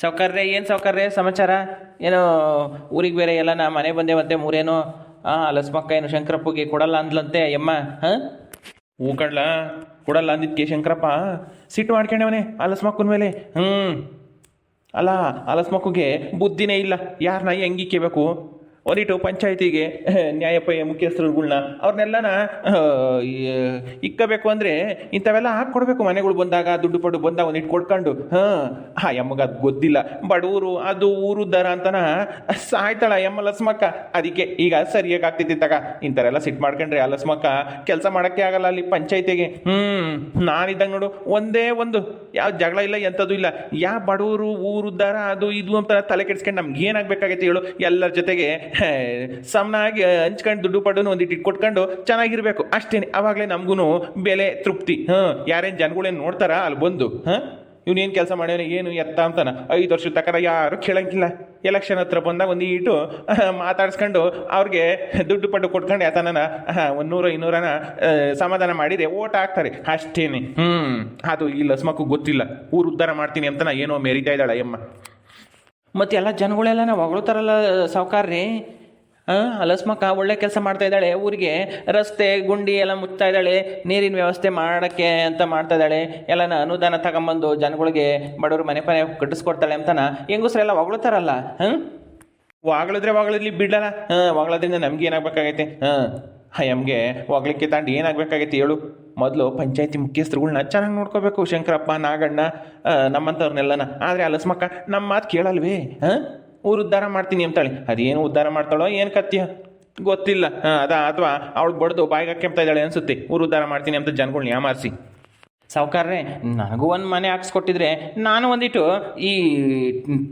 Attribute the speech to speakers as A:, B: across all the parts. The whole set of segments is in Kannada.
A: ಸೌಕರ್ಯ, ಏನು ಸೌಕರ್ಯ, ಸಮಾಚಾರ? ಏನೋ ಊರಿಗೆ ಬೇರೆ ಎಲ್ಲ ನಾ ಮನೆ ಬಂದೆ ಮತ್ತೆ ಮೂರೇನೋ ಹಾಂ ಲಸ್ಮಕ್ಕ ಏನು ಶಂಕರಪ್ಪಗೆ ಕೊಡಲ್ಲ ಅಂದ್ಲಂತೆ ಯಮ್ಮ ಹಾಂ? ಹೂ ಕಡ್ಲ ಕೊಡಲ್ಲ ಅಂದಿದ್ಕೆ ಶಂಕರಪ್ಪ. ಸಿಟ್ಟು ಮಾಡ್ಕೊಂಡವನೇ ಆ ಲಸ್ಮಕ್ಕನ ಮೇಲೆ. ಹ್ಞೂ ಅಲ್ಲ, ಆ ಲಸ್ಮಕ್ಕಗೆ ಬುದ್ಧಿನೇ ಇಲ್ಲ. ಯಾರನ್ನ ಹೆಂಗಿಕ್ಕಬೇಕು ಒಂದಿಟ್ಟು ಪಂಚಾಯತಿಗೆ ನ್ಯಾಯಪ ಮುಖ್ಯಸ್ಥರುಗಳ್ನ ಅವ್ರನ್ನೆಲ್ಲನ ಇಕ್ಕಬೇಕು ಅಂದರೆ ಇಂಥವೆಲ್ಲ ಹಾಕ್ಕೊಡ್ಬೇಕು. ಮನೆಗಳು ಬಂದಾಗ ದುಡ್ಡು ಪಡು ಬಂದಾಗ ಒಂದಿಟ್ಟು ಕೊಡ್ಕೊಂಡು ಹಾಂ, ಆ ಎಮ್ಮಗ ಅದು ಗೊತ್ತಿಲ್ಲ. ಬಡವರು ಅದು ಊರು ದರ ಅಂತನ ಸಾಯ್ತಾಳ ಎಮ್ಮ ಲಸ್ಮಕ್ಕ. ಅದಕ್ಕೆ ಈಗ ಸರಿಯಾಗಿ ಆಗ್ತೈತಿ ತಗ. ಇಂಥರೆಲ್ಲ ಸಿಟ್ಟು ಮಾಡ್ಕೊಂಡ್ರೆ ಆ ಲಸ್ಮಕ್ಕ ಕೆಲಸ ಮಾಡೋಕ್ಕೆ ಆಗಲ್ಲ ಅಲ್ಲಿ ಪಂಚಾಯತಿಗೆ. ಹ್ಞೂ ನಾನಿದ್ದಂಗೆ ನೋಡು, ಒಂದೇ ಒಂದು. ಯಾವ ಜಗಳ ಇಲ್ಲ, ಎಂಥದ್ದು ಇಲ್ಲ. ಯಾವ ಬಡವರು ಊರು ದರ, ಅದು ಇದು ಅಂತ ತಲೆ ಕೆಡ್ಸ್ಕೊಂಡು ನಮ್ಗೆ ಏನಾಗಬೇಕಾಗೈತೆ ಹೇಳು. ಎಲ್ಲರ ಜೊತೆಗೆ ಸಮನಾಗಿ ಹಂಚ್ಕೊಂಡು ದುಡ್ಡು ಪಡ್ಡು ಒಂದಿಟ್ಟು ಇಟ್ಕೊಟ್ಕೊಂಡು ಚೆನ್ನಾಗಿರ್ಬೇಕು. ಅಷ್ಟೇ ಅವಾಗಲೇ ನಮಗೂ ಬೆಲೆ ತೃಪ್ತಿ. ಹಾಂ, ಯಾರೇನು ಜನಗಳೇನು ನೋಡ್ತಾರ, ಅಲ್ಲಿ ಬಂದು, ಹಾಂ? ಇವನೇನು ಕೆಲಸ ಮಾಡ್ಯವನು ಏನು ಎತ್ತ ಅಂತಾನ. ಐದು ವರ್ಷದ ತಕರ ಯಾರು ಕೇಳಂಗಿಲ್ಲ. ಎಲೆಕ್ಷನ್ ಹತ್ರ ಬಂದಾಗ ಒಂದು ಈಟು ಮಾತಾಡ್ಸ್ಕೊಂಡು ಅವ್ರಿಗೆ ದುಡ್ಡು ಪಡ್ಡು ಕೊಟ್ಕೊಂಡು ಯಾತನ ಒಂದು ನೂರು ಇನ್ನೂರನ ಸಮಾಧಾನ ಮಾಡಿದೆ ಓಟ್ ಹಾಕ್ತಾರೆ. ಅಷ್ಟೇನೆ. ಹ್ಞೂ ಅದು ಇಲ್ಲ, ಸ್ಮಕ್ಕು ಗೊತ್ತಿಲ್ಲ. ಊರು ಉದ್ಧಾರ ಮಾಡ್ತೀನಿ ಅಂತ ಏನೋ ಮೆರಿತಾ ಇದ್ದಾಳೆ ಅಮ್ಮ ಮತ್ತು ಎಲ್ಲ ಜನಗಳೆಲ್ಲ ನಾವು ಹೊಗಳ್ತಾರಲ್ಲ ಸಾವುಕಾರ್ರಿ? ಹಾಂ ಅಲಸ್ಮಕ್ಕ ಒಳ್ಳೆ ಕೆಲಸ ಮಾಡ್ತಾ ಇದ್ದಾಳೆ ಊರಿಗೆ ರಸ್ತೆ ಗುಂಡಿ ಎಲ್ಲ ಮುಚ್ತಾ ಇದ್ದಾಳೆ ನೀರಿನ ವ್ಯವಸ್ಥೆ ಮಾಡೋಕ್ಕೆ ಅಂತ ಮಾಡ್ತಾ ಇದ್ದಾಳೆ ಎಲ್ಲನ ಅನುದಾನ ತಗೊಂಬಂದು ಜನಗಳಿಗೆ ಬಡವರು ಮನೆ ಮನೆ ಕಟ್ಟಿಸ್ಕೊಡ್ತಾಳೆ ಅಂತನ ಹೆಂಗಸ್ರೆಲ್ಲ ಹೊಗಳ್ತಾರಲ್ಲ ಹ್ಞೂ ಹೊಗಳಿದ್ರೆ ಹೊಗಳಿರ್ಲಿ ಬಿಡಲ್ಲ ಹಾಂ ಹೊಗಳೋದ್ರಿಂದ ನಮ್ಗೆ ಏನಾಗಬೇಕಾಗೈತೆ? ಹಾಂ ನಮಗೆ ಹೊಗ್ಲಿಕ್ಕೆ ತಾಂಡು ಏನಾಗಬೇಕಾಗೈತೆ ಹೇಳು? ಮೊದಲು ಪಂಚಾಯತಿ ಮುಖ್ಯಸ್ಥರುಗಳ್ನ ಚೆನ್ನಾಗಿ ನೋಡ್ಕೋಬೇಕು. ಶಂಕರಪ್ಪ, ನಾಗಣ್ಣ ನಮ್ಮಂಥವ್ರನ್ನೆಲ್ಲನ. ಆದರೆ ಅಲಸ್ಮಕ್ಕ ನಮ್ಮ ಮಾತು ಕೇಳಲ್ವೇ? ಹಾಂ ಊರು ಉದ್ಧಾರ ಮಾಡ್ತೀನಿ ಅಂತಾಳೆ. ಅದೇನು ಉದ್ಧಾರ ಮಾಡ್ತಾಳೋ, ಏನು ಕತ್ಯ? ಗೊತ್ತಿಲ್ಲ. ಹಾಂ ಅದ, ಅಥವಾ ಅವಳು ಬಡ್ದು ಬಾಯಿಗೆ ಹಾಕ್ಯಂತ ಇದ್ದಾಳೆ ಅನಿಸುತ್ತೆ. ಊರು ಉದ್ಧಾರ ಮಾಡ್ತೀನಿ ಅಂತ ಜನಗಳ್ನ ಯಾಮಾರಿಸಿ ಸಾವುಕಾರ್ರೆ, ನನಗೂ ಒಂದು ಮನೆ ಹಾಕ್ಸ್ಕೊಟ್ಟಿದ್ರೆ ನಾನು ಒಂದಿಟ್ಟು ಈ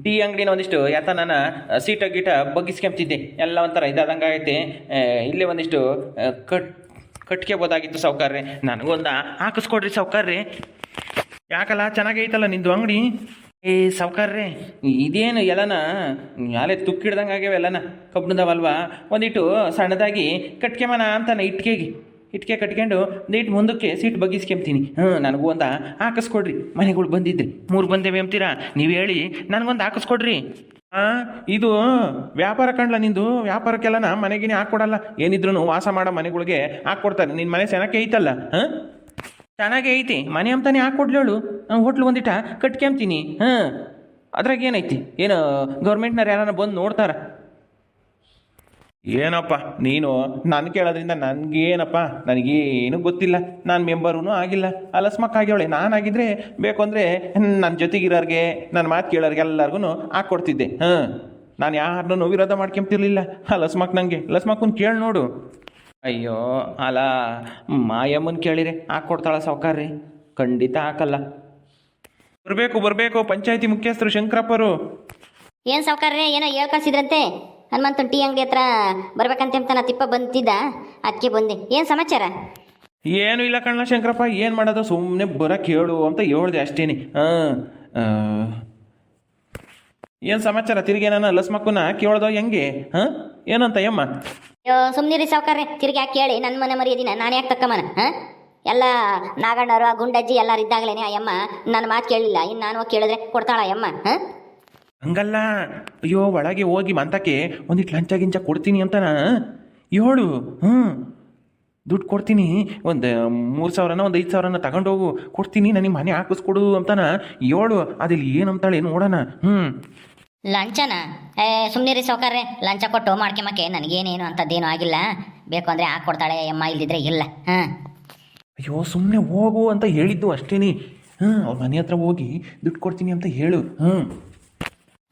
A: ಟೀ ಅಂಗಡಿನ ಒಂದಿಷ್ಟು ಯಾತ ನಾನು ಸೀಟ ಗೀಟ ಬಗ್ಗಿಸ್ಕೊಂತಿದ್ದೆ ಎಲ್ಲ ಒಂಥರ ಇದಾದಂಗೆ ಆಗೈತೆ. ಇಲ್ಲೇ ಒಂದಿಷ್ಟು ಕಟ್ ಕಟ್ಕೋಬೋದಾಗಿತ್ತು ಸಾವುಕಾರ್ರೆ. ನನಗೊಂದ ಹಾಕಿಸ್ಕೊಡ್ರಿ ಸಾವುಕಾರ್ರೆ. ಯಾಕಲ್ಲ? ಚೆನ್ನಾಗೈತಲ್ಲ ನಿಂದು ಅಂಗಡಿ? ಏ ಸಾವುಕಾರ್ರೆ, ಇದೇನು ಎಲ್ಲನ? ಯಾಲೆ ತುಕ್ಕಿಡ್ದಂಗೆ ಆಗ್ಯಾವ ಎಲ್ಲನ? ಕಬ್ಬಣದವಲ್ವಾ? ಒಂದಿಟ್ಟು ಸಣ್ಣದಾಗಿ ಕಟ್ಕೆಮನ ಅಂತಾನೆ ಇಟ್ಕೆಗೆ ಇಟ್ಕೆ ಕಟ್ಕೊಂಡು ನೀಟ್ ಮುಂದಕ್ಕೆ ಸೀಟ್ ಬಗ್ಗಿಸ್ಕೊಂತೀನಿ. ಹ್ಞೂ ನನಗೂ ಒಂದು ಹಾಕಿಸ್ಕೊಡ್ರಿ. ಮನೆಗಳು ಬಂದಿದ್ರಿ. ಮೂರು ಬಂದೇವೆ ಅಂತೀರಾ? ನೀವು ಹೇಳಿ, ನನಗೊಂದು ಹಾಕಿಸ್ಕೊಡ್ರಿ. ಹಾಂ ಇದು ವ್ಯಾಪಾರ ಕಂಡ್ಲ ನಿಂದು, ವ್ಯಾಪಾರಕ್ಕೆಲ್ಲನ ಮನೆಗಿನೇ ಹಾಕ್ಕೊಡಲ್ಲ. ಏನಿದ್ರು ವಾಸ ಮಾಡೋ ಮನೆಗಳಿಗೆ ಹಾಕ್ಕೊಡ್ತಾರೆ ನಿನ್ನ ಮನೆ ಚೆನ್ನಾಗಿ ಐತಲ್ಲ, ಹಾಂ? ಚೆನ್ನಾಗೇ ಐತಿ. ಮನೆ ಅಂತಾನೆ ಹಾಕ್ಕೊಡ್ಲೇಳು ನಾನು ಹೋಟ್ಲು ಒಂದಿಟ ಕಟ್ಕೊಂತೀನಿ ಹಾಂ? ಅದ್ರಾಗ ಏನೈತಿ? ಏನು, ಗೌರ್ಮೆಂಟ್ನವ್ರು ಯಾರನ್ನ ಬಂದು ನೋಡ್ತಾರ? ಏನಪ್ಪ, ನೀನು? ನಾನು ಕೇಳೋದ್ರಿಂದ ನನಗೇನಪ್ಪ? ನನಗೇನು ಗೊತ್ತಿಲ್ಲ. ನಾನು ಮೆಂಬರೂ ಆಗಿಲ್ಲ. ಅಲಸ್ಮಕ್ ಆಗ್ಯವಳೆ ನಾನಾಗಿದ್ರೆ ಬೇಕು ಅಂದರೆ ನನ್ನ ಜೊತೆಗಿರೋರಿಗೆ ನನ್ನ ಮಾತು ಕೇಳೋರಿಗೆ ಎಲ್ಲರಿಗೂ ಹಾಕ್ಕೊಡ್ತಿದ್ದೆ ಹಾಂ ನಾನು ಯಾರನ್ನೂ ವಿರೋಧ ಮಾಡ್ಕೊಂತಿರ್ಲಿಲ್ಲ ಅಲಸ್ಮಕ್ ಲಸ್ಮಕ್ ನನಗೆ ಲಸ್ಮಕ್ಕನ್ ಕೇಳಿ ನೋಡು. ಅಯ್ಯೋ ಅಲ್ಲ ಮಾಯಮ್ಮನ ಕೇಳಿರಿ. ಹಾಕ್ಕೊಡ್ತಾಳ ಸಾವುಕಾರ್ರಿ. ಖಂಡಿತ ಹಾಕಲ್ಲ. ಬರಬೇಕು ಬರಬೇಕು. ಪಂಚಾಯತಿ ಮುಖ್ಯಸ್ಥರು ಶಂಕರಪ್ಪರು.
B: ಏನು ಸಾವುಕಾರ್ರೆ? ಏನೋ ಹೇಳ್ ಕಳ್ಸಿದ್ರಂತೆ ಹನುಮಂತನ ಟೀ ಅಂಗಡಿ ಹತ್ರ ಬರ್ಬೇಕಂತ ತಿಪ್ಪ ಬಂತಿದ್ದ. ಅದಕ್ಕೆ ಬಂದೆ. ಏನು ಸಮಾಚಾರ?
A: ಏನು ಇಲ್ಲ ಕಣ್ಣ ಶಂಕರಪ್ಪ ಏನು ಮಾಡೋದು? ಸುಮ್ಮನೆ ಬರಕ್ಕೆ ಹೇಳು ಅಂತ ಹೇಳ್ದೆ ಅಷ್ಟೇನಿ. ಹಾಂ ಏನು ಸಮಾಚಾರ? ತಿರುಗಿ ನಾನು ಲಸ್ಮಕ್ಕನ್ನ ಕೇಳ್ದೋ ಹೆಂಗೆ? ಹಾಂ? ಏನಂತ ಯಮ್ಮ?
B: ಅಯ್ಯೋ ಸುಮ್ಮನಿರಿ ಸಾವುಕಾರ್ರೆ. ತಿರ್ಗಿ ಯಾಕೆ ಕೇಳಿ? ನನ್ನ ಮನೆ ಮರಿಯದಿನ ನಾನು ಯಾಕೆ ತಕ್ಕಮ್ಮನ? ಹಾಂ? ಎಲ್ಲ ನಾಗಣ್ಣವರು ಆ ಗುಂಡಜ್ಜಿ ಎಲ್ಲರೂ ಇದ್ದಾಗಲೇ ಆ ಯಮ್ಮ. ನನ್ನ ಮಾತು ಕೇಳಲಿಲ್ಲ ಇನ್ನು ನಾನು ಹೋಗಿ ಕೇಳಿದ್ರೆ ಕೊಡ್ತಾಳ ಯಮ್ಮ? ಹಾಂ?
A: ಹಂಗಲ್ಲ. ಅಯ್ಯೋ ಒಳಗೆ ಹೋಗಿ ಮಂತಕ್ಕೆ ಒಂದಿಟ್ಟು ಲಂಚ ಗಿಂಚ ಕೊಡ್ತೀನಿ ಅಂತನ ಏಳು ಹ್ಞೂ ದುಡ್ಡು ಕೊಡ್ತೀನಿ. ಒಂದು ಮೂರು ಸಾವಿರನ ಒಂದು ಐದು ಸಾವಿರನ ಹೋಗು. ಕೊಡ್ತೀನಿ ನನಗೆ ಮನೆ ಹಾಕಿಸ್ಕೊಡು ಅಂತಾನ ಏಳು ಅದಿಲ್ಲಿ ಏನು ಅಂತಾಳೆ ನೋಡೋಣ. ಹ್ಞೂ
B: ಲಂಚನ? ಏ ಸುಮ್ಮನಿರಿ ಸೌಕರ್ರೆ ಲಂಚ ಕೊಟ್ಟು ಮಾಡ್ಕೊಂಬಕ್ಕೆ ನನಗೇನೇನು ಅಂಥದ್ದೇನು ಆಗಿಲ್ಲ. ಬೇಕು ಅಂದರೆ ಹಾಕ್ಕೊಡ್ತಾಳೆ ಅಮ್ಮ ಇಲ್ದಿದ್ರೆ ಇಲ್ಲ. ಹಾಂ.
A: ಅಯ್ಯೋ ಸುಮ್ಮನೆ ಹೋಗು ಅಂತ ಹೇಳಿದ್ದು ಅಷ್ಟೇನಿ. ಹ್ಞೂ ಅವ್ರ ಮನೆ ಹತ್ರ ಹೋಗಿ ದುಡ್ಡು ಕೊಡ್ತೀನಿ ಅಂತ ಹೇಳು. ಹ್ಞೂ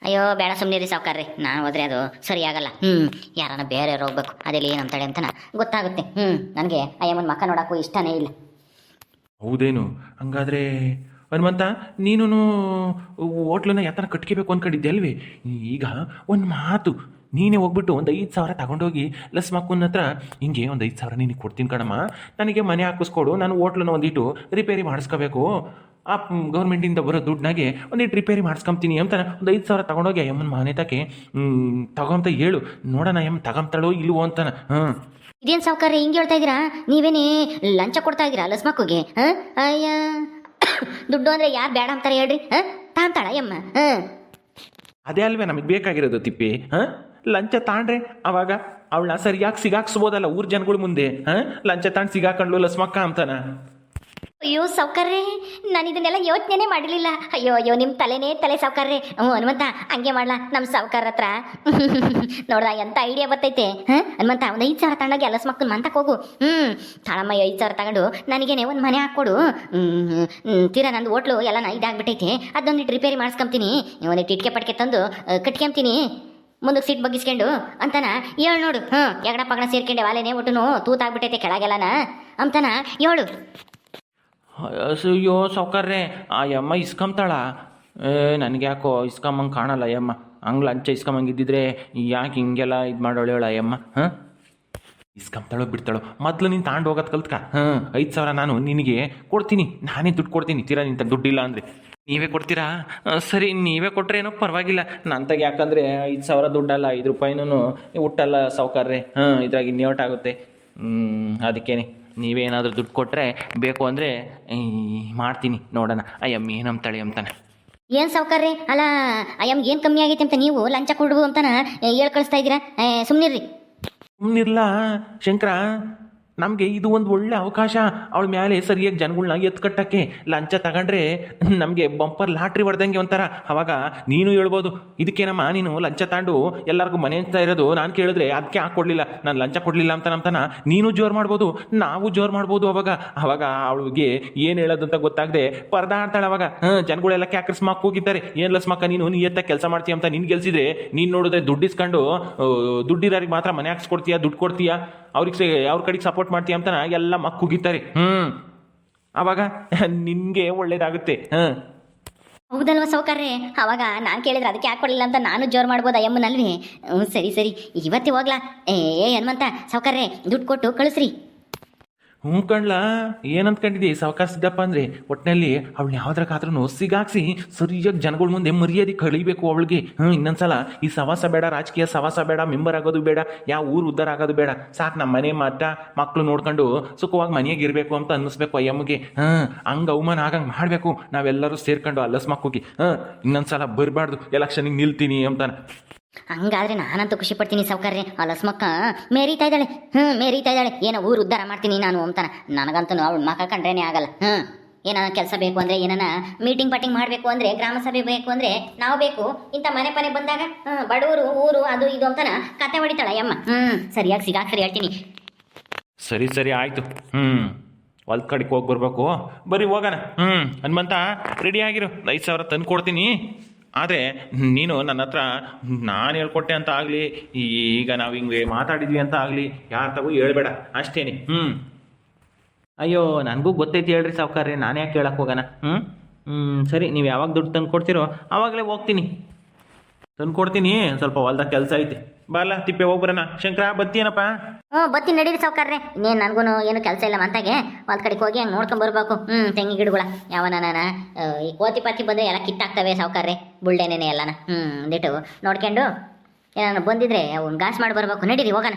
B: ಅಯ್ಯೋ, ಬೇಡ ಸುಮ್ಮನಿರಿ ಸಾವುಕಾರ್ರಿ. ನಾನು ಹೋದ್ರೆ ಅದು ಸರಿಯಾಗಲ್ಲ ಹ್ಞೂ ಯಾರನ್ನ ಬೇರೆ ಹೋಗ್ಬೇಕು. ಅದೆಲ್ಲಿ ಅಂತಾಳೆ ಅಂತ ಗೊತ್ತಾಗುತ್ತೆ. ಹ್ಞೂ ನನಗೆ ಅಯ್ಯಮ್ಮನ ಮಕ್ಕ ನೋಡೋಕ್ಕೂ ಇಷ್ಟನೇ ಇಲ್ಲ.
A: ಹೌದೇನು? ಹಂಗಾದ್ರೆ, ಹನುಮಂತ ನೀನು ಹೋಟ್ಲನ್ನ ಯಾತನ ಕಟ್ಕೋಬೇಕು ಅನ್ಕೊಂಡಿದ್ದೆ ಅಲ್ವೇ? ಈಗ ಒಂದು ಮಾತು. ನೀನೇ ಹೋಗ್ಬಿಟ್ಟು ಒಂದು ಐದು ಸಾವಿರ ತಗೊಂಡೋಗಿ ಲಸ್ ಹತ್ರ, ಹಿಂಗೆ ಒಂದು ಐದು ಸಾವಿರ ನಿನಗೆ ಕೊಡ್ತೀನಿ ಕಣಮ್ಮ. ನನಗೆ ಮನೆ ಹಾಕಿಸ್ಕೊಡು. ನಾನು ಹೋಟ್ಲನ್ನ ಒಂದಿಟ್ಟು ರಿಪೇರಿ ಮಾಡಿಸ್ಕೋಬೇಕು. ಆ ಗೌರ್ಮೆಂಟಿಂದ ಬರೋ ದುಡ್ಡಾಗೆ ಒಂದಿಟ್ಟು ರಿಪೇರಿ ಮಾಡಿಸ್ಕೊಂತೀನಿ ಅಂತ ಒಂದು ಐದು ಸಾವಿರ ತಗೊಂಡೋಗಿ ಅಮ್ಮನ ಮನೆ ತಕ್ಕೆ ತಗೊಂತ ಹೇಳು. ನೋಡೋಣ ಎಮ್ಮ ತಗೊಂತಾಳೋ ಇಲ್ವೋ ಅಂತಾನ ಹಾಂ.
B: ಇದೇನು ಸಾವುಕಾರ ಹಿಂಗೆ ಹೇಳ್ತಾ ಇದ್ದೀರಾ? ನೀವೇನೇ ಲಂಚ ಕೊಡ್ತಾ ಇದ್ದೀರಾ ಲಸ್ಮಕ್ಕುಗೆ ಹಾಂ? ಅಯ್ಯ ದುಡ್ಡು ಅಂದರೆ ಯಾರು ಬೇಡ ಅಂತಾರೆ ಹೇಳ್ರಿ ಹಾಂ? ತಾಂತಾಳ ಯಮ್ಮ ಹಾಂ?
A: ಅದೇ ಅಲ್ವೇ ನಮಗೆ ಬೇಕಾಗಿರೋದು ತಿಪ್ಪಿ ಹಾಂ? ಲಂಚ ತಾಂಡ್ರೆ ಅವಾಗ ಅವಳನ್ನ ಸರಿಯಾಗಿ ಸಿಗಾಕ್ಸ್ಬೋದಲ್ಲ ಊರ್ ಜನಗಳ ಮುಂದೆ ಹಾಂ? ಲಂಚ ತಾಂಡ್ ಸಿಗಾಕೊಂಡ್ಲು ಲಸ್ಮಕ್ಕ ಅಂತಾನ
B: ಅಯ್ಯೋ ಸೌಕರ್ರೆ ನಾನು ಇದನ್ನೆಲ್ಲ ಯೋಚನೆ ಮಾಡಲಿಲ್ಲ ಅಯ್ಯೋ ಅಯ್ಯೋ ನಿಮ್ಮ ತಲೆನೇ ತಲೆ ಸಾವ್ಕಾರ್ರೆ. ಹ್ಞೂ ಹನುಮಂತ, ಹಂಗೆ ಮಾಡ್ಲಾ ನಮ್ಮ ಸೌಕರ್ ಹತ್ರ. ನೋಡ್ದ ಎಂಥ ಐಡಿಯಾ ಬರ್ತೈತೆ. ಹಾಂ ಹನುಮಂತ, ಒಂದು ಐದು ಸಾವಿರ ತಗೊಂಡೋಗಿ ಎಲ್ಲ ಮಕ್ಕಳು ಮಂತಕ್ಕೆ ಹೋಗು. ಹ್ಞೂ ತಾಳಮ್ಮ, ಐದು ಸಾವಿರ ತಗೊಂಡು ನನಗೇನೆ ಒಂದು ಮನೆ ಹಾಕ್ಕೊಡು. ತಿರ ನಂದು ಹೋಟ್ಲು ಎಲ್ಲ ನಾ ಇದಾಗ್ಬಿಟ್ಟೈತೆ ಅದೊಂದಿಟ್ಟು ರಿಪೇರಿ ಮಾಡಿಸ್ಕೊಂತೀನಿ ಒಂದಿಟ್ಟು ಇಟ್ಕೆ ಪಟ್ಕೆ ತಂದು ಕಟ್ಕೊಂತೀನಿ ಮುಂದಕ್ಕೆ ಸೀಟ್ ಬಗ್ಗಿಸ್ಕೊಂಡು, ಅಂತಾನ ಹೇಳು ನೋಡು ಹ್ಞೂ ಎಗಡ ಪಗಡ ಸೇರ್ಕೊಂಡೆ, ವಾಲೆನೇ ಒಟ್ಟು ತೂತಾಗ್ಬಿಟ್ಟೈತೆ ಕೆಳಗೆಲ್ಲನ. ಅಂತನ ಹೇಳು
A: ಅಯ್ಯೋ ಸೌಕರ್ರೆ ಆ ಯಮ್ಮ ಇಸ್ಕೊಂತಾಳ ಏ ನನಗೆ ಯಾಕೋ ಇಸ್ಕೊಂಬಂಗೆ ಕಾಣಲ್ಲ ಯಮ್ಮ. ಹಂಗೆ ಲಂಚ ಇಸ್ಕೊಂಬಂಗಿದ್ದಿದ್ರೆ ಯಾಕೆ ಹಿಂಗೆಲ್ಲ ಇದು ಮಾಡೋಳೇಳ ಯಮ್ಮ? ಹಾಂ? ಇಸ್ಕೊಂತಾಳೋ ಬಿಡ್ತಾಳೋ ಮೊದಲು ನೀನು ತಾಂಡು ಹೋಗೋದು ಕಲ್ತ್ಕ? ಹಾಂ, ಐದು ಸಾವಿರ ನಾನು ನಿನಗೆ ಕೊಡ್ತೀನಿ. ನಾನೇ ದುಡ್ಡು ಕೊಡ್ತೀನಿ. ತೀರಾ ನಿಂತ ದುಡ್ಡಿಲ್ಲ ಅಂದರೆ? ನೀವೇ ಕೊಡ್ತೀರಾ? ಸರಿ, ನೀವೇ ಕೊಟ್ಟರೆ ಏನೋ ಪರವಾಗಿಲ್ಲ. ನಂತಾಗ ಯಾಕಂದರೆ ಐದು ಸಾವಿರ ದುಡ್ಡಲ್ಲ, ಐದು ರೂಪಾಯಿನೂ ಹುಟ್ಟಲ್ಲ ಸೌಕರ್ರೆ ಹಾಂ, ಇದ್ರಾಗ ಇನ್ಯೋಟಾಗುತ್ತೆ ಅದಕ್ಕೇನೆ. ನೀವೇನಾದರೂ ದುಡ್ಡು ಕೊಟ್ಟರೆ ಬೇಕು ಅಂದರೆ ಮಾಡ್ತೀನಿ ನೋಡೋಣ. ಅಯ್ಯಮ್ಮ ಏನಂತಾಳೆ ಅಂತಾನೆ.
B: ಏನು ಸಾವುಕಾರ್ರಿ? ಅಲ್ಲ ಅಯ್ಯಮ್ಗೆ ಏನು ಕಮ್ಮಿ ಆಗೈತೆ ಅಂತ ನೀವು ಲಂಚ ಕೊಡು ಏ ಹೇಳ್ ಕಳಿಸ್ತಾ ಇದ್ದೀರಾ ಸುಮ್ಮನಿರ್ರಿ
A: ಸುಮ್ಮನಿರ್ಲ ಶಂಕರ? ನಮಗೆ ಇದು ಒಂದು ಒಳ್ಳೆ ಅವಕಾಶ. ಅವಳ ಮೇಲೆ ಸರಿಯಾಗಿ ಜನಗಳನ್ನ ಎತ್ಕಟ್ಟಕ್ಕೆ ಲಂಚ ತಗೊಂಡ್ರೆ ನಮಗೆ ಬಂಪರ್ ಲಾಟ್ರಿ ಹೊಡೆದಂಗೆ ಒಂಥರ. ಅವಾಗ ನೀನು ಹೇಳ್ಬೋದು, ಇದಕ್ಕೇನಮ್ಮ, ನೀನು ಲಂಚ ತಾಂಡು ಎಲ್ಲರಿಗೂ ಮನೆ ಅಂತ ಇರೋದು ನಾನು ಕೇಳಿದ್ರೆ ಅದಕ್ಕೆ ಹಾಕ್ಕೊಡ್ಲಿಲ್ಲ ನಾನು ಲಂಚ ಕೊಡಲಿಲ್ಲ ಅಂತ ನಮ್ತನ ನೀನು ಜೋರು ಮಾಡ್ಬೋದು, ನಾವು ಜೋರು ಮಾಡ್ಬೋದು ಅವಾಗ. ಅವಾಗ ಅವಳಿಗೆ ಏನು ಹೇಳೋದು ಅಂತ ಗೊತ್ತಾಗದೆ ಪರದಾಡ್ತಾಳೆ ಅವಾಗ. ಹಾಂ, ಜನಗಳೆಲ್ಲ ಕ್ಯಾಕ್ರಸ್ ಮಾಕ್ ಹೋಗಿದ್ದಾರೆ ಏನು ಲಸ್ಮಕ್ಕ ನೀನು? ನೀ ಎತ್ತ ಕೆಲಸ ಮಾಡ್ತೀಯ ಅಂತ ನೀನು ಗೆಲ್ಸಿದ್ರೆ ನೀನು ನೋಡಿದ್ರೆ ದುಡ್ಡು ಇಸ್ಕೊಂಡು ದುಡ್ಡಿರೋರಿಗೆ ಮಾತ್ರ ಮನೆ ಹಾಕ್ಸ್ಕೊಡ್ತೀಯ, ದುಡ್ಡು ಕೊಡ್ತೀಯ? ಅವ್ರಿಗೆ ಅವ್ರ ಕಡೆಗೆ ಸಪೋರ್ಟ್ ಮಾಡ್ತೀಯ ಅಂತ ಎಲ್ಲ ಮಕ್ಕ ಕುಗಿತಾರೆ. ಹ್ಮ್. ಅವಾಗ ನಿನಗೆ ಒಳ್ಳೇದಾಗುತ್ತೆ. ಹಾಂ.
B: ಹೌದಲ್ವಾ ಸೌಕರ್ರೆ ಅವಾಗ ನಾನು ಕೇಳಿದ್ರೆ ಅದಕ್ಕೆ ಯಾಕೆ ಕೊಡಲಿಲ್ಲ ಅಂತ ನಾನು ಜೋರು ಮಾಡ್ಬೋದು ಅಯ್ಯಮ್ಮನಲ್ವೇ ಹ್ಞೂ ಸರಿ ಸರಿ. ಇವತ್ತೇ ಹೋಗ್ಲಾ. ಏ ಹನುಮಂತ ಸೌಕರ್ರೆ ದುಡ್ಡು ಕೊಟ್ಟು ಕಳಿಸ್ರಿ.
A: ಹ್ಞೂ ಕಣ್ಲ ಏನಂತ್ಕೊಂಡಿದ್ದಿ ಸಾವಕಾಶ ಸಿದ್ದಪ್ಪ ಅಂದರೆ ಒಟ್ಟಿನಲ್ಲಿ ಅವಳು ಯಾವ್ದ್ರಾಗಾದ್ರೂ ಸಿಗಾಕ್ಸಿ ಸರಿಯಾಗಿ ಜನಗಳ ಮುಂದೆ ಮರ್ಯಾದೆ ಕಳಿಬೇಕು ಅವಳಿಗೆ. ಹ್ಞೂ ಇನ್ನೊಂದ್ಸಲ ಈ ಸವಾಸ ಬೇಡ, ರಾಜಕೀಯ ಸವಾಸ ಬೇಡ, ಮೆಂಬರ್ ಆಗೋದು ಬೇಡ ಯಾವ ಊರು ಉದ್ದಾರ ಆಗೋದು ಬೇಡ. ಸಾಕು ನಮ್ಮ ಮನೆ ಮಾತ್ರ ಮಕ್ಕಳು ನೋಡ್ಕೊಂಡು ಸುಖವಾಗಿ ಮನೆಯಾಗ ಇರಬೇಕು ಅಂತ ಅನ್ನಿಸ್ಬೇಕು ಅಯ್ಯಮ್ಮಗೆ. ಹಾಂ ಹಂಗೆ ಅವಮಾನ ಆಗಂಗೆ ಮಾಡಬೇಕು. ನಾವೆಲ್ಲರೂ ಸೇರ್ಕೊಂಡು ಅಲ್ಲಸ್ ಹ್ಞೂ ಹಾಂ ಇನ್ನೊಂದ್ಸಲ ಬರಬಾರ್ದು, ಎಲೆಕ್ಷನಿಗೆ ನಿಲ್ತೀನಿ ಅಂತಾನೆ.
B: ಹಂಗಾದ್ರೆ ನಾನಂತೂ ಖುಷಿ ಪಡ್ತೀನಿ ಸೌಕರ್ಯ ಆ ಮೇರೀತಾ ಇದ್ದಾಳೆ. ಹ್ಞೂ ಮೇರಿತಾ ಇದ್ದಾಳೆ. ಏನೋ ಊರು ಉದ್ಧಾರ ಮಾಡ್ತೀನಿ ನಾನು ಅಂತಾನ. ನನಗಂತೂ ಅವಳು ಮಕ್ಕ ಕಂಡ್ರೇನೆ ಆಗಲ್ಲ. ಹ್ಞೂ ಏನಾನ ಕೆಲಸ ಬೇಕು ಅಂದರೆ ಏನಾನ ಮೀಟಿಂಗ್ ಪಟ್ಟಿಂಗ್ ಮಾಡಬೇಕು ಅಂದರೆ ಗ್ರಾಮ ಸಭೆ ಬೇಕು ಅಂದರೆ ನಾವು ಬೇಕು. ಇಂಥ ಮನೆ ಮನೆ ಬಂದಾಗ ಬಡವರು ಊರು, ಅದು ಇದು ಅಂತಾನ ಕತೆ ಹೊಡಿತಾಳೆ ಯಮ್ಮ ಹ್ಞೂ ಸರಿಯಾಗಿ ಸಿಗಾಕ್ಸರಿ ಹೇಳ್ತೀನಿ.
A: ಸರಿ ಸರಿ, ಆಯಿತು. ಹ್ಞೂ ಹೊಲ್ ಕಡೆಗೆ ಹೋಗಿ ಬರಬೇಕು. ಬರೀ ಹೋಗೋಣ. ಹ್ಞೂ ಹನುಮಂತ ರೆಡಿ ಆಗಿರು. ಐದು ಸಾವಿರ ತಂದು ಕೊಡ್ತೀನಿ ಆದರೆ, ನೀನು ನನ್ನ ಹತ್ರ, ನಾನು ಹೇಳ್ಕೊಟ್ಟೆ ಅಂತ ಆಗಲಿ, ಈಗ ನಾವು ಹಿಂಗೆ ಮಾತಾಡಿದ್ವಿ ಅಂತ ಆಗಲಿ, ಯಾರು ತಗೋ ಹೇಳ್ಬೇಡ. ಅಷ್ಟೇನೆ. ಹ್ಞೂ ಅಯ್ಯೋ, ನನಗೂ ಗೊತ್ತೈತಿ ಹೇಳ್ರಿ ಸಾವುಕಾರ್ರಿ, ನಾನು ಯಾಕೆ ಕೇಳಕ್ಕೆ ಹೋಗೋಣ? ಹ್ಞೂ ಹ್ಞೂ ಸರಿ, ನೀವು ಯಾವಾಗ ದುಡ್ಡು ತಂದು ಕೊಡ್ತೀರೋ ಆವಾಗಲೇ ಹೋಗ್ತೀನಿ. ತಂದು ಕೊಡ್ತೀನಿ ಸ್ವಲ್ಪ ಹೊಲ್ದಾಗ ಕೆಲಸ ಐತೆ. ಬಾಲ ತಿಪ್ಪೆ ಹೋಗ್ಬರೋಣ. ಶಂಕರ ಬತ್ತೀನಪ್ಪ
B: ಹ್ಞೂ ಬತ್ತಿ ನಡೀರಿ ಸಾವುಕಾರ್ರೆ. ಇನ್ನೇನು ನನಗೂ ಏನು ಕೆಲಸ ಇಲ್ಲ ಮಂತಾಗೆ. ಒಂದು ಕಡೆಗೆ ಹೋಗಿ ಹಂಗೆ ನೋಡ್ಕೊಂಡ್ ಬರ್ಬೇಕು. ಹ್ಞೂ ತೆಂಗಿ ಗಿಡಗಳ. ನಾನು ಈ ಕೋತಿ ಪಾತಿ ಬಂದು ಎಲ್ಲ ಕಿತ್ತಾಗ್ತವೆ ಸಾವುಕಾರ್ರೆ. ಬುಳ್ಳೆನೇನೆ ಎಲ್ಲಾನ. ಹ್ಞೂ ಒಂದಿಟ್ಟು ನೋಡ್ಕೊಂಡು ಏನಾನ ಬಂದಿದ್ರೆ ಅವ್ನು ಗಾಸ್ ಮಾಡಿ ಬರ್ಬೇಕು. ನಡೀರಿ ಹೋಗೋಣ.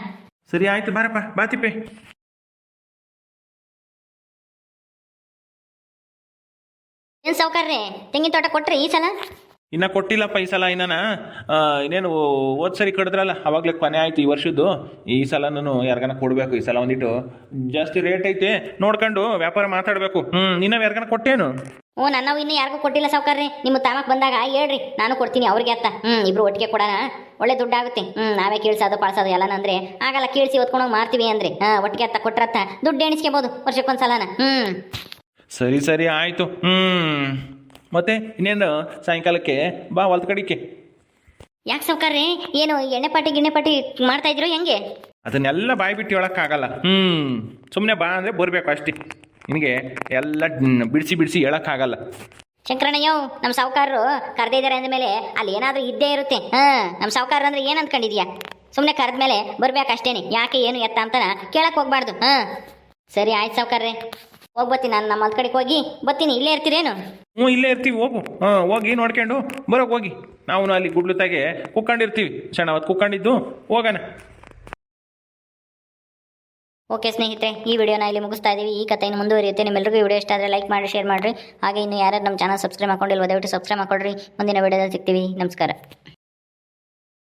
A: ಸರಿ ಆಯ್ತು ಬಾರಪ್ಪ. ಬಾ ತಿಪ್ಪೆ.
B: ಏನು ಸಾವುಕಾರ್ರೆ? ತೆಂಗಿನ ತೋಟ ಕೊಟ್ರಿ ಈ ಸಲ?
A: ಇನ್ನ ಕೊಟ್ಟಿಲ್ಲಪ್ಪ ಈ ಸಲ ಇನ್ನ ಇನ್ನೇನು ಹೋದ್ ಸರಿ ಕಡಿದ್ರಲ್ಲ ಅವಾಗಲೇ ಕೊನೆ ಆಯ್ತು ಈ ವರ್ಷದ್ದು. ಈ ಸಲ ನಾನು ಯಾರಿಗಾನ ಕೊಡಬೇಕು ಈ ಸಲ ಒಂದಿಟ್ಟು. ಜಾಸ್ತಿ ರೇಟ್ ಐತೆ ನೋಡ್ಕೊಂಡು ವ್ಯಾಪಾರ ಮಾತಾಡ್ಬೇಕು. ಹ್ಞೂ ನಿನ್ನ ಯಾರಿಗಾನ ಕೊಟ್ಟೇನು?
B: ಓ ನನ್ನ ಇನ್ನೂ ಯಾರಿಗೂ ಕೊಟ್ಟಿಲ್ಲ ಸಾವುಕಾರ್ರಿ. ನಿಮ್ಮ ತಾಮಕ್ ಬಂದಾಗ ಹೇಳ್ರಿ ನಾನು ಕೊಡ್ತೀನಿ ಅವ್ರಿಗೆ ಅತ್ತ ಹ್ಞೂ ಇಬ್ರು ಒಟ್ಟಿಗೆ ಕೊಡೋಣ. ಒಳ್ಳೆ ದುಡ್ಡಾಗುತ್ತೆ ಹ್ಞೂ ನಾವೇ ಕೀಳ್ಸೋದು ಪಾಳ್ಸೋದು ಎಲ್ಲ ಅಂದ್ರೆ. ಆಗಲ್ಲ ಕೇಳಿಸಿ ಹೊತ್ಕೊಂಡೋಗಿ ಮಾರ್ತೀವಿ ಅಂದ್ರೆ. ಹಾಂ ಒಟ್ಟಿಗೆ ಅತ್ತ ಕೊಟ್ರತ್ತ ದುಡ್ಡು ಎಣಿಸ್ಕೋಬೋದು ವರ್ಷಕ್ಕೊಂದ್ಸಲನ. ಹ್ಞೂ
A: ಸರಿ ಸರಿ ಆಯಿತು. ಹ್ಞೂ ಮತ್ತೆ ಇನ್ನೇನು ಸಾಯಂಕಾಲಕ್ಕೆ ಬಾ ಹೊಲ್ದ ಕಡಿಕೆ.
B: ಯಾಕೆ ಸಾವುಕಾರ್ರಿ? ಏನು ಎಣ್ಣೆ ಪಾಟಿ ಗಿಣ್ಣೆ ಪಾಟಿ ಮಾಡ್ತಾ ಇದ್ರು ಹೆಂಗೆ?
A: ಅದನ್ನೆಲ್ಲ ಬಾಯಿ ಬಿಟ್ಟು ಹೇಳೋಕ್ಕಾಗಲ್ಲ. ಹ್ಞೂ ಸುಮ್ಮನೆ ಬಾ ಅಂದರೆ ಬರಬೇಕು ಅಷ್ಟೇ. ನಿನಗೆ ಎಲ್ಲ ಬಿಡಿಸಿ ಬಿಡಿಸಿ ಹೇಳೋಕ್ಕಾಗಲ್ಲ.
B: ಶಂಕರಣ್ಣಯ್ಯೋ ನಮ್ಮ ಸಾವುಕಾರರು ಕರೆದಿದ್ದಾರೆ ಅಂದಮೇಲೆ ಅಲ್ಲಿ ಏನಾದರೂ ಇದ್ದೇ ಇರುತ್ತೆ. ಹಾಂ ನಮ್ಮ ಸಾವುಕಾರ ಅಂದರೆ ಏನು ಅಂದ್ಕೊಂಡಿದ್ಯಾ ಸುಮ್ಮನೆ ಕರೆದ ಮೇಲೆ ಬರ್ಬೇಕಷ್ಟೇನೆ ಯಾಕೆ ಏನು ಎತ್ತ ಅಂತ ಕೇಳಕ್ಕೆ ಹೋಗ್ಬಾರ್ದು. ಹಾಂ. ಸರಿ ಆಯ್ತು ಸಾವುಕಾರ್ರೆ. ಹೋಗ್ಬತ್ತೀನಿ ನಾನು ನಮ್ಮ ಕಡೆಗೆ ಹೋಗಿ ಬತ್ತೀನಿ ಇಲ್ಲೇ ಇರ್ತೀರೇನು?
A: ಹ್ಞೂ ಇಲ್ಲೇ ಇರ್ತೀವಿ ಹೋಗು. ಹಾಂ ಹೋಗಿ ನೋಡ್ಕೊಂಡು ಬರೋಕೆ ಹೋಗಿ. ನಾವು ಅಲ್ಲಿ ಗುಡ್ಲುತ್ತಾಗೆ ಕುಕ್ಕೊಂಡಿರ್ತೀವಿ ಸಣ್ಣ ಅವತ್ತು ಕುಕ್ಕೊಂಡಿದ್ದು ಹೋಗೋಣ.
B: ಓಕೆ ಸ್ನೇಹಿತರೆ ಈ ವಿಡಿಯೋನ ಇಲ್ಲಿ ಮುಗಿಸ್ತಾ ಇದ್ದೀವಿ ಈ ಕಥೆಯನ್ನು ಮುಂದುವರಿಯುತ್ತೆ. ನಿಮ್ಮೆಲ್ಲರಿಗೂ ಈ ವಿಡಿಯೋ ಇಷ್ಟ ಆದರೆ ಲೈಕ್ ಮಾಡಿ ಶೇರ್ ಮಾಡಿರಿ. ಹಾಗೆ ಇನ್ನು ಯಾರು ನಮ್ಮ ಚಾನಲ್ ಸಬ್ಸ್ಕ್ರೈಬ್ ಮಾಡ್ಕೊಂಡಿಲ್ಲ ದಯವಿಟ್ಟು ಸಬ್ಸ್ಕ್ರೈಬ್ ಮಾಡ್ಕೊಡ್ರಿ. ಮುಂದಿನ ವಿಡಿಯೋದಲ್ಲಿ ಸಿಗ್ತೀವಿ. ನಮಸ್ಕಾರ.